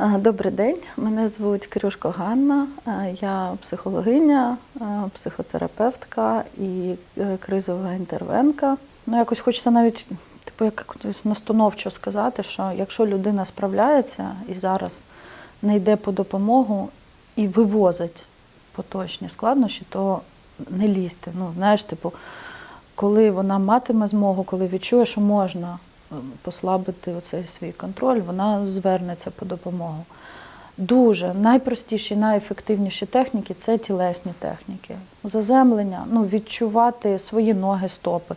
Добрий день, мене звуть Кирюшко Ганна. Я психологиня, психотерапевтка і е, кризова інтервенка. Ну, якось хочеться навіть типу, якось настановчо сказати, що якщо людина справляється і зараз не йде по допомогу і вивозить поточні складнощі, то не лізьте. Ну, знаєш, типу, коли вона матиме змогу, коли відчує, що можна послабити оцей свій контроль, вона звернеться по допомогу. Дуже найпростіші, найефективніші техніки це тілесні техніки. Заземлення, ну, відчувати свої ноги, стопи,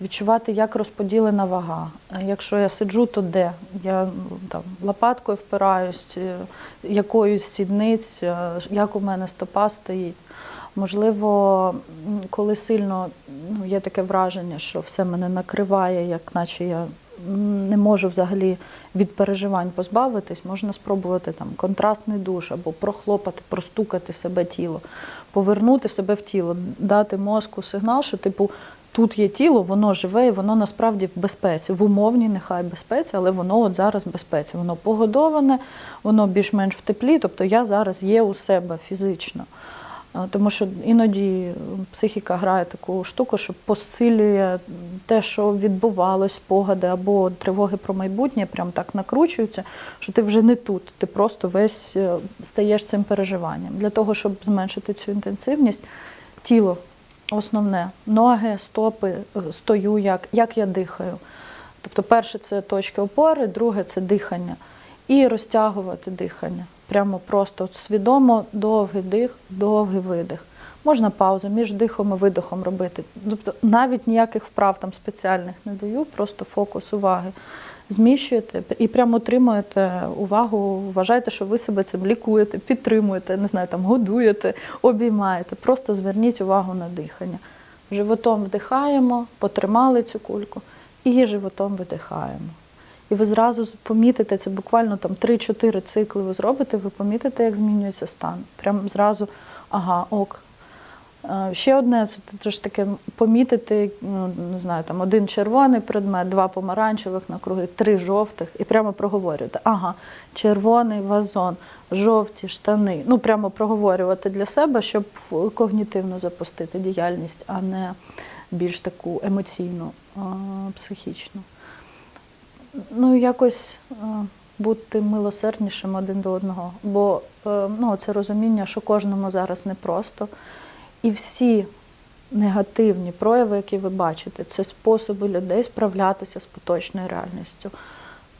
відчувати, як розподілена вага. Якщо я сиджу, то де? Я там, лопаткою впираюсь, е, якоюсь сідниць, е, як у мене стопа стоїть. Можливо, коли сильно ну, є таке враження, що все мене накриває, як наче я не можу взагалі від переживань позбавитись, можна спробувати там контрастний душ або прохлопати, простукати себе тіло, повернути себе в тіло, дати мозку сигнал, що типу тут є тіло, воно живе і воно насправді в безпеці, в умовній нехай безпеці, але воно от зараз в безпеці. Воно погодоване, воно більш-менш в теплі, тобто я зараз є у себе фізично. А, Тому що іноді психіка грає таку штуку, що посилює те, що відбувалось, спогади або тривоги про майбутнє, прям так накручуються, що ти вже не тут, ти просто весь е, стаєш цим переживанням. Для того, щоб зменшити цю інтенсивність, тіло основне, ноги, стопи, е, стою, як, як я дихаю. Тобто, перше це точки опори, друге це дихання. І розтягувати дихання. Прямо просто свідомо довгий дих, довгий видих. Можна паузу між дихом і видихом робити. Тобто навіть ніяких вправ там спеціальних не даю, просто фокус уваги зміщуєте і прямо отримуєте увагу, вважаєте, що ви себе цим лікуєте, підтримуєте, не знаю, там годуєте, обіймаєте. Просто зверніть увагу на дихання. Животом вдихаємо, потримали цю кульку, і животом видихаємо. І ви зразу помітите це буквально там 3-4 цикли ви зробите, ви помітите, як змінюється стан. Прям зразу, ага, ок. Е, Ще одне це теж таке помітити, ну, не знаю, там один червоний предмет, два помаранчевих накруги, три жовтих, і прямо проговорювати. Ага, червоний вазон, жовті штани. Ну, прямо проговорювати для себе, щоб когнітивно запустити діяльність, а не більш таку емоційну, психічну. Ну, якось е, бути милосерднішим один до одного. Бо е, ну, це розуміння, що кожному зараз непросто. І всі негативні прояви, які ви бачите, це способи людей справлятися з поточною реальністю.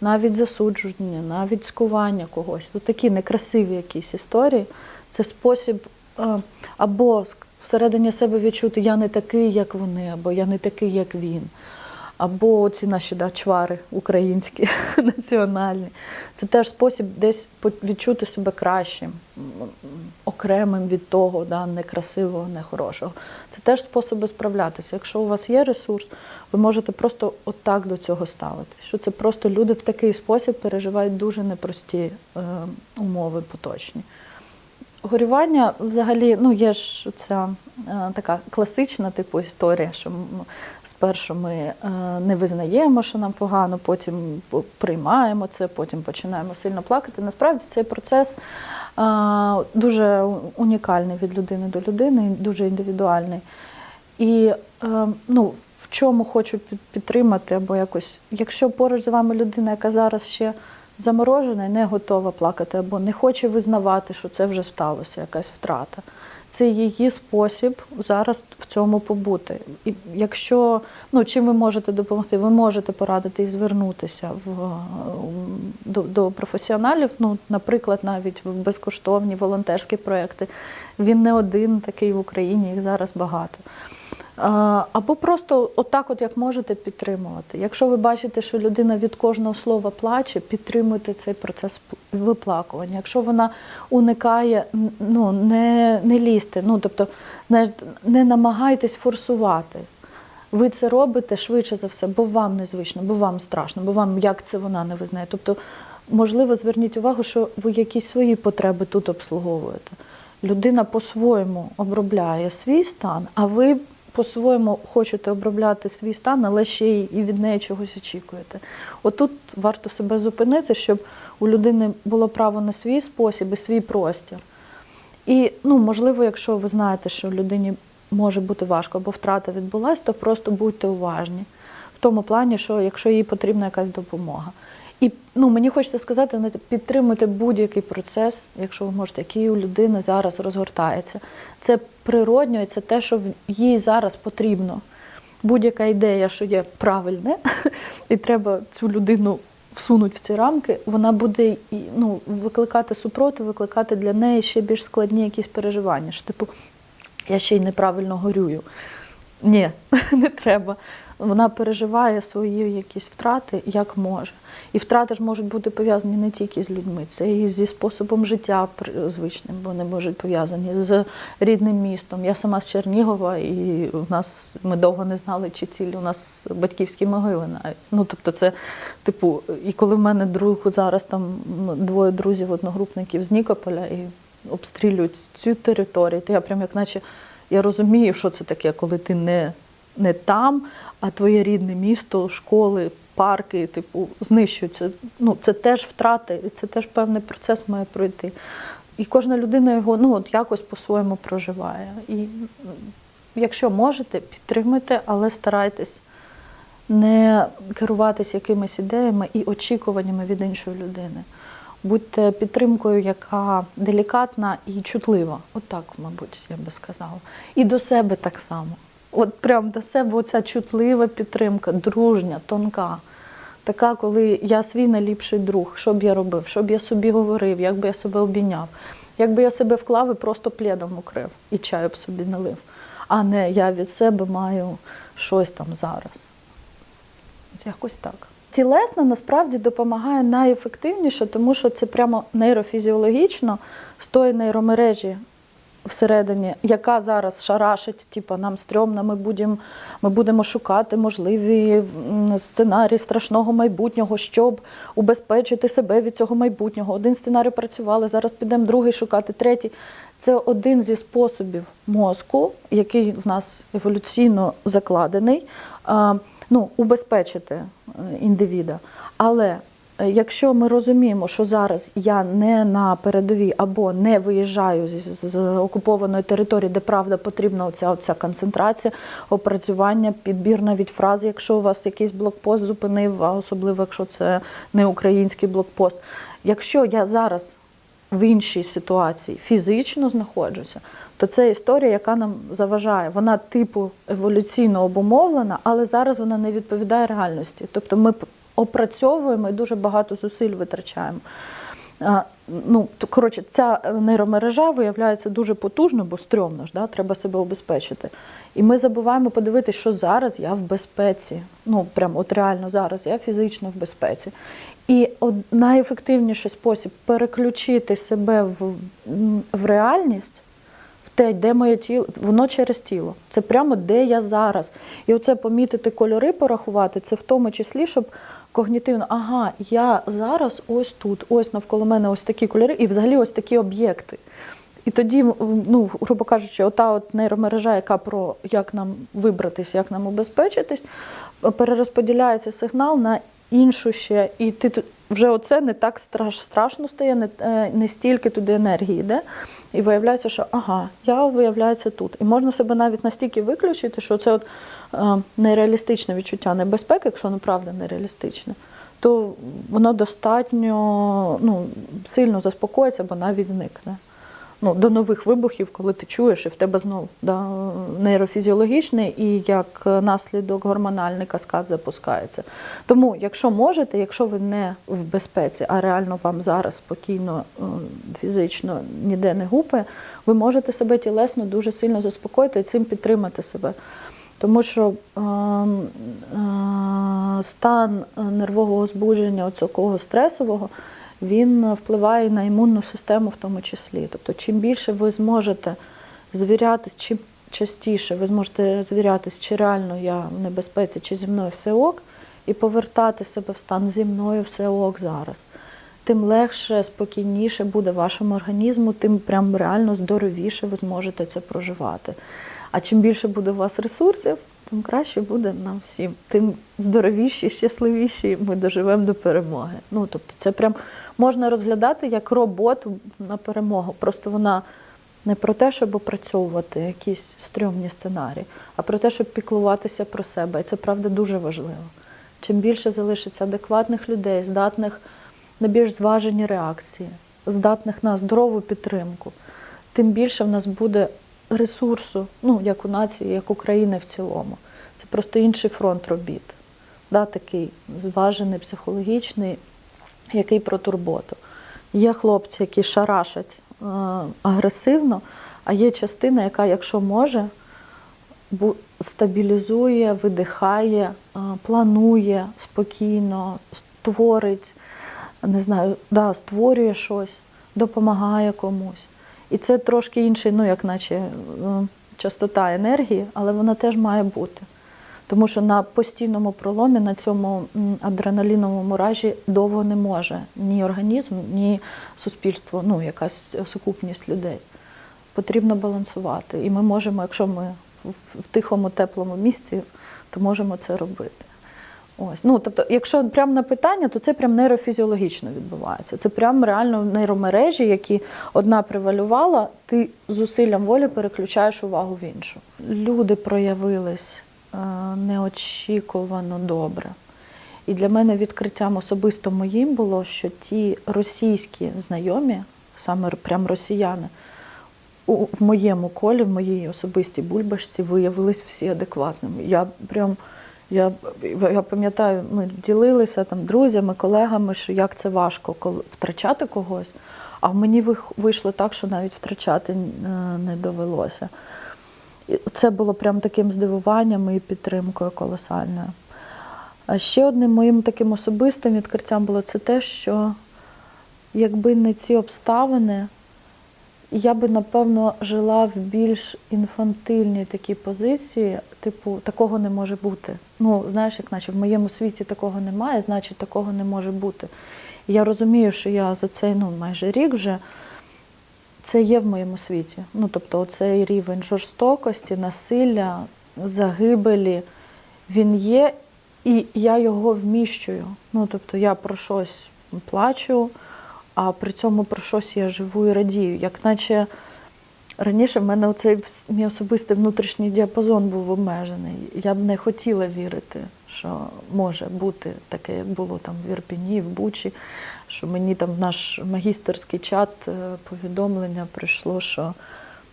Навіть засудження, навіть скування когось. Ну, такі некрасиві якісь історії. Це спосіб е, або всередині себе відчути я не такий, як вони, або я не такий, як він. Або ці наші да, чвари українські, національні. Це теж спосіб десь відчути себе кращим, окремим від того, да, некрасивого, нехорошого. Це теж способи справлятися. Якщо у вас є ресурс, ви можете просто отак до цього ставити. Що це просто люди в такий спосіб переживають дуже непрості е, умови поточні. Горювання взагалі, ну є ж ця е, така класична типу історія, що спершу ми е, не визнаємо, що нам погано, потім приймаємо це, потім починаємо сильно плакати. Насправді цей процес е, дуже унікальний від людини до людини, дуже індивідуальний. І ну, в чому хочу підтримати, або якось, якщо поруч з вами людина, яка зараз ще заморожена і не готова плакати, або не хоче визнавати, що це вже сталося, якась втрата. Це її спосіб зараз в цьому побути. І якщо ну чим ви можете допомогти, ви можете порадити і звернутися в, е, до, до професіоналів. Ну, наприклад, навіть в безкоштовні волонтерські проекти. Він не один такий в Україні, їх зараз багато. Або просто отак, от як можете підтримувати. Якщо ви бачите, що людина від кожного слова плаче, підтримуйте цей процес виплакування. Якщо вона уникає, ну не, не лізьте, ну тобто знаєш, не намагайтесь форсувати. Ви це робите швидше за все, бо вам незвично, бо вам страшно, бо вам як це вона не визнає. Тобто, можливо, зверніть увагу, що ви якісь свої потреби тут обслуговуєте. Людина по-своєму обробляє свій стан, а ви по-своєму хочете обробляти свій стан, але ще і від неї чогось очікуєте. Отут варто себе зупинити, щоб у людини було право на свій спосіб і свій простір. І, ну, можливо, якщо ви знаєте, що людині може бути важко або втрата відбулась, то просто будьте уважні. В тому плані, що якщо їй потрібна якась допомога. І ну, мені хочеться сказати, підтримуйте будь-який процес, якщо ви можете, який у людини зараз розгортається. Це природньо і це те, що їй зараз потрібно. Будь-яка ідея, що є правильне, і треба цю людину всунути в ці рамки, вона буде ну, викликати супротив, викликати для неї ще більш складні якісь переживання. Що, типу, я ще й неправильно горюю. Ні, не треба. Вона переживає свої якісь втрати як може. І втрати ж можуть бути пов'язані не тільки з людьми, це і зі способом життя звичним, бо вони можуть пов'язані з рідним містом. Я сама з Чернігова, і в нас ми довго не знали, чи ціль у нас батьківські могили навіть. Ну тобто, це типу, і коли в мене друг зараз там двоє друзів, одногрупників з Нікополя і обстрілюють цю територію, то я прям як наче я розумію, що це таке, коли ти не, не там, а твоє рідне місто, школи, парки, типу, знищуються. Ну, це теж втрати, і це теж певний процес має пройти. І кожна людина його ну, от якось по-своєму проживає. І якщо можете, підтримуйте, але старайтесь не керуватись якимись ідеями і очікуваннями від іншої людини. Будьте підтримкою, яка делікатна і чутлива. Отак, мабуть, я би сказала. І до себе так само. От прям до себе оця чутлива підтримка, дружня, тонка. Така, коли я свій найліпший друг, що б я робив, що б я собі говорив, як би я себе обійняв, як би я себе вклав і просто пледом укрив і чаю б собі налив. А не я від себе маю щось там зараз. Якось так. Тілесна насправді допомагає найефективніше, тому що це прямо нейрофізіологічно з тої нейромережі всередині, яка зараз шарашить, типу, нам стрьомно, ми будемо, ми будемо шукати можливі сценарії страшного майбутнього, щоб убезпечити себе від цього майбутнього. Один сценарій працювали, зараз підемо другий шукати, третій. Це один зі способів мозку, який в нас еволюційно закладений, ну, убезпечити е, індивіда. Але якщо ми розуміємо, що зараз я не на передовій або не виїжджаю з, з- окупованої території, де правда потрібна оця, оця концентрація, опрацювання, підбір навіть фрази, якщо у вас якийсь блокпост зупинив, а особливо якщо це не український блокпост. Якщо я зараз в іншій ситуації фізично знаходжуся, то це історія, яка нам заважає. Вона типу еволюційно обумовлена, але зараз вона не відповідає реальності. Тобто ми опрацьовуємо і дуже багато зусиль витрачаємо. Ну, то, коротше, ця нейромережа виявляється дуже потужною, бо стрьомно ж, да? треба себе обезпечити. І ми забуваємо подивитися, що зараз я в безпеці. Ну, прям от реально зараз я фізично в безпеці. І от найефективніший спосіб переключити себе в, в реальність, те, де моє тіло, воно через тіло. Це прямо де я зараз. І оце помітити кольори, порахувати, це в тому числі, щоб когнітивно, ага, я зараз ось тут, ось навколо мене ось такі кольори, і взагалі ось такі об'єкти. І тоді, ну, грубо кажучи, ота от нейромережа, яка про як нам вибратись, як нам убезпечитись, перерозподіляється сигнал на іншу ще. І ти вже оце не так страш, страшно стає, не, е, не стільки туди енергії йде. І виявляється, що ага, я виявляється тут. І можна себе навіть настільки виключити, що це от е, нереалістичне відчуття небезпеки, якщо воно правда нереалістичне, то воно достатньо ну, сильно заспокоїться або навіть зникне. Ну, до нових вибухів, коли ти чуєш, і в тебе знову да, нейрофізіологічний і як наслідок гормональний каскад запускається. Тому, якщо можете, якщо ви не в безпеці, а реально вам зараз спокійно е, фізично ніде не гупає, ви можете себе тілесно дуже сильно заспокоїти і цим підтримати себе. Тому що е, е, стан нервового збудження, оцього стресового, він впливає на імунну систему в тому числі. Тобто, чим більше ви зможете звірятись, чим частіше ви зможете звірятись, чи реально я в небезпеці, чи зі мною все ок, і повертати себе в стан зі мною все ок зараз. Тим легше, спокійніше буде вашому організму, тим прям реально здоровіше ви зможете це проживати. А чим більше буде у вас ресурсів, тим краще буде нам всім. Тим здоровіші, щасливіші ми доживемо до перемоги. Ну тобто, це прям можна розглядати як роботу на перемогу. Просто вона не про те, щоб опрацьовувати якісь стрьомні сценарії, а про те, щоб піклуватися про себе. І це правда дуже важливо. Чим більше залишиться адекватних людей, здатних на більш зважені реакції, здатних на здорову підтримку, тим більше в нас буде ресурсу, ну, як у нації, як України в цілому. Це просто інший фронт робіт. Да, такий зважений, психологічний, який про турботу. Є хлопці, які шарашать е, агресивно, а є частина, яка, якщо може, стабілізує, видихає, е, планує спокійно, створить, не знаю, да, створює щось, допомагає комусь. І це трошки інший, ну, як наче е, частота енергії, але вона теж має бути. Тому що на постійному проломі, на цьому адреналіновому ражі довго не може ні організм, ні суспільство, ну якась сукупність людей. Потрібно балансувати. І ми можемо, якщо ми в, тихому, теплому місці, то можемо це робити. Ось. Ну, тобто, якщо прямо на питання, то це прям нейрофізіологічно відбувається. Це прям реально нейромережі, які одна превалювала, ти зусиллям волі переключаєш увагу в іншу. Люди проявились неочікувано добре. І для мене відкриттям особисто моїм було, що ті російські знайомі, саме прям росіяни, у, в моєму колі, в моїй особистій бульбашці виявились всі адекватними. Я прям я, я пам'ятаю, ми ділилися там друзями, колегами, що як це важко коли втрачати когось. А мені вийшло так, що навіть втрачати е, не довелося. Це було прям таким здивуванням і підтримкою колосальною. А ще одним моїм таким особистим відкриттям було це те, що якби не ці обставини, я би, напевно, жила в більш інфантильній такій позиції, типу, такого не може бути. Ну, знаєш, як наче в моєму світі такого немає, значить такого не може бути. І я розумію, що я за цей ну, майже рік вже це є в моєму світі. Ну, тобто, оцей рівень жорстокості, насилля, загибелі, він є, і я його вміщую. Ну, тобто, я про щось плачу, а при цьому про щось я живу і радію. Як наче раніше в мене оцей мій особистий внутрішній діапазон був обмежений. Я б не хотіла вірити, що може бути таке, як було там в Ірпіні, в Бучі, що мені там в наш магістерський чат е, повідомлення прийшло, що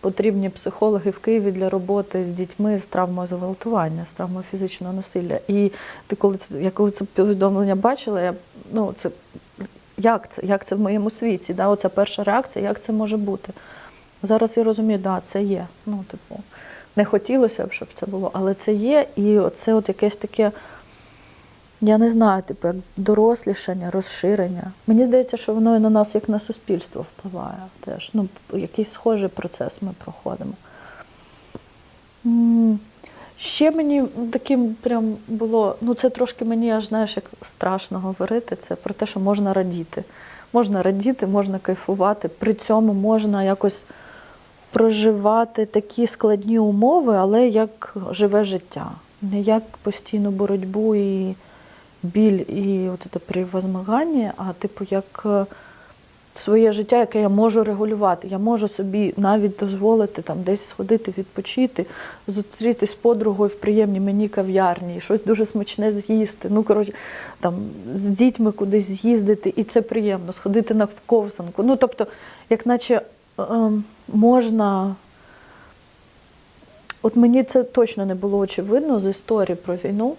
потрібні психологи в Києві для роботи з дітьми з травмою зґвалтування, з травмою фізичного насилля. І ти коли я коли це повідомлення бачила, я ну це як це? Як це в моєму світі? Да? Оця перша реакція, як це може бути? Зараз я розумію, да, це є. Ну, типу, не хотілося б, щоб це було, але це є, і це от якесь таке, я не знаю, типу, як дорослішання, розширення. Мені здається, що воно і на нас, як на суспільство, впливає теж. Ну, якийсь схожий процес ми проходимо. Ще мені таким прям було, ну це трошки мені аж знаєш, як страшно говорити. Це про те, що можна радіти. Можна радіти, можна кайфувати. При цьому можна якось проживати такі складні умови, але як живе життя. Не як постійну боротьбу і біль, і от це превозмагання, а типу як е, своє життя, яке я можу регулювати. Я можу собі навіть дозволити там десь сходити, відпочити, зустрітись з подругою в приємній мені кав'ярні, щось дуже смачне з'їсти. Ну, коротше, там з дітьми кудись з'їздити, і це приємно, сходити на ковзанку. Ну, тобто, як наче ем, можна. От мені це точно не було очевидно з історії про війну,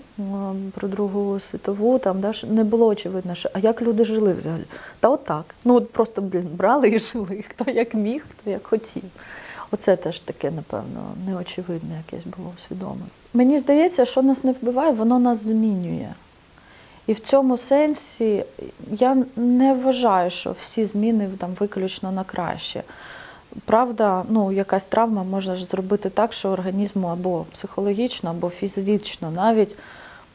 про Другу світову, там да, не було очевидно, що а як люди жили взагалі? Та отак. Ну от просто блін, брали і жили, хто як міг, хто як хотів. Оце теж таке, напевно, неочевидне якесь було свідоме. Мені здається, що нас не вбиває, воно нас змінює. І в цьому сенсі я не вважаю, що всі зміни там виключно на краще. Правда, ну якась травма може ж зробити так, що організму або психологічно, або фізично навіть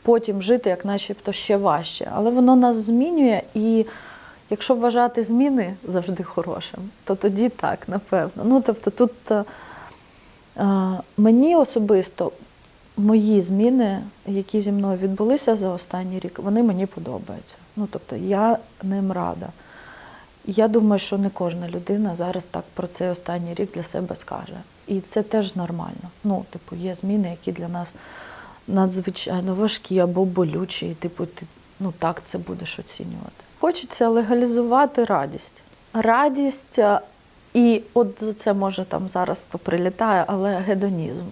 потім жити, як начебто ще важче. Але воно нас змінює, і якщо вважати зміни завжди хорошим, то тоді так, напевно. Ну тобто тут е, е, мені особисто мої зміни, які зі мною відбулися за останній рік, вони мені подобаються. Ну тобто я ним рада. Я думаю, що не кожна людина зараз так про цей останній рік для себе скаже. І це теж нормально. Ну, типу, є зміни, які для нас надзвичайно важкі або болючі, і типу, ти ну так це будеш оцінювати. Хочеться легалізувати радість. Радість і от за це може там зараз поприлітає, але гедонізм.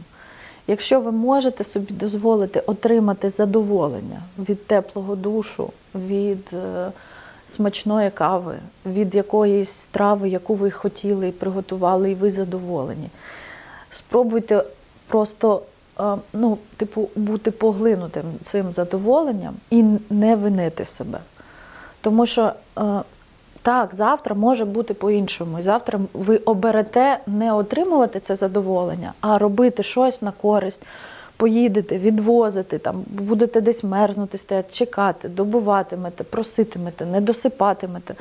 Якщо ви можете собі дозволити отримати задоволення від теплого душу, від е, смачної кави, від якоїсь страви, яку ви хотіли і приготували, і ви задоволені, спробуйте просто е, ну, типу, бути поглинутим цим задоволенням і не винити себе. Тому що е, так, завтра може бути по-іншому. Завтра ви оберете не отримувати це задоволення, а робити щось на користь. Поїдете, відвозити, там, будете десь мерзнути, стояти, чекати, добуватимете, проситимете, не досипатимете.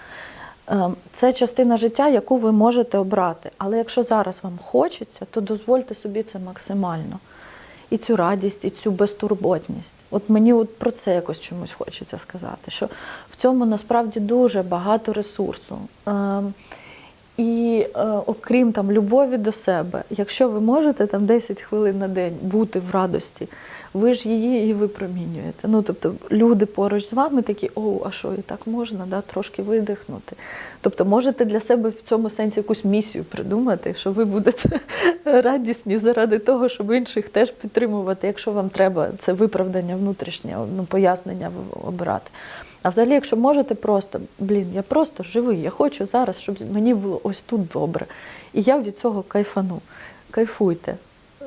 Е, Це частина життя, яку ви можете обрати. Але якщо зараз вам хочеться, то дозвольте собі це максимально. І цю радість, і цю безтурботність. От мені от про це якось чомусь хочеться сказати, що в цьому насправді дуже багато ресурсу. І е, окрім там любові до себе, якщо ви можете там 10 хвилин на день бути в радості, ви ж її і випромінюєте. Ну тобто люди поруч з вами такі, о, а що і так можна, да, трошки видихнути. Тобто можете для себе в цьому сенсі якусь місію придумати, що ви будете радісні заради того, щоб інших теж підтримувати, якщо вам треба це виправдання внутрішнє, ну, пояснення обирати. А взагалі, якщо можете просто, блін, я просто живий, я хочу зараз, щоб мені було ось тут добре. І я від цього кайфану. Кайфуйте. Е,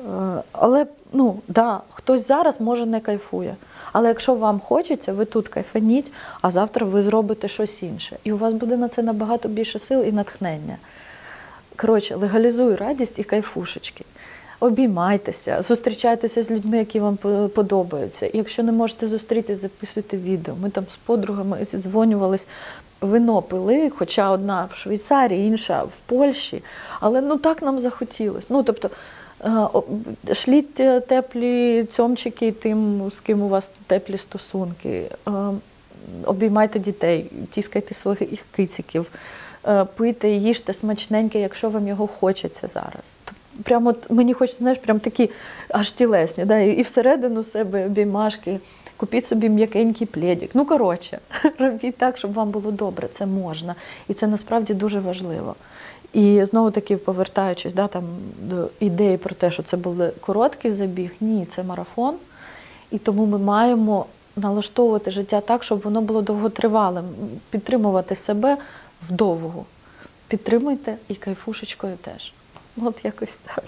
Але ну, да, хтось зараз може не кайфує. Але якщо вам хочеться, ви тут кайфаніть, а завтра ви зробите щось інше. І у вас буде на це набагато більше сил і натхнення. Коротше, легалізуй радість і кайфушечки. Обіймайтеся, зустрічайтеся з людьми, які вам подобаються. Якщо не можете зустрітися, записуйте відео. Ми там з подругами зідзвонювались, вино пили, хоча одна в Швейцарії, інша в Польщі. Але ну так нам захотілося. Ну тобто е, шліть е, теплі цьомчики тим, з ким у вас теплі стосунки. Е, Обіймайте дітей, тіскайте своїх кициків, пийте, їжте смачненьке, якщо вам його хочеться зараз. Прямо от мені хочеться, знаєш, прям такі аж тілесні, да? і всередину себе обіймашки, купіть собі м'якенький пледик. Ну, коротше, робіть так, щоб вам було добре. Це можна. І це насправді дуже важливо. І знову таки, повертаючись да, там, до ідеї про те, що це був короткий забіг, ні, це марафон. І тому ми маємо налаштовувати життя так, щоб воно було довготривалим, підтримувати себе вдовго. Підтримуйте і кайфушечкою теж. От якось так.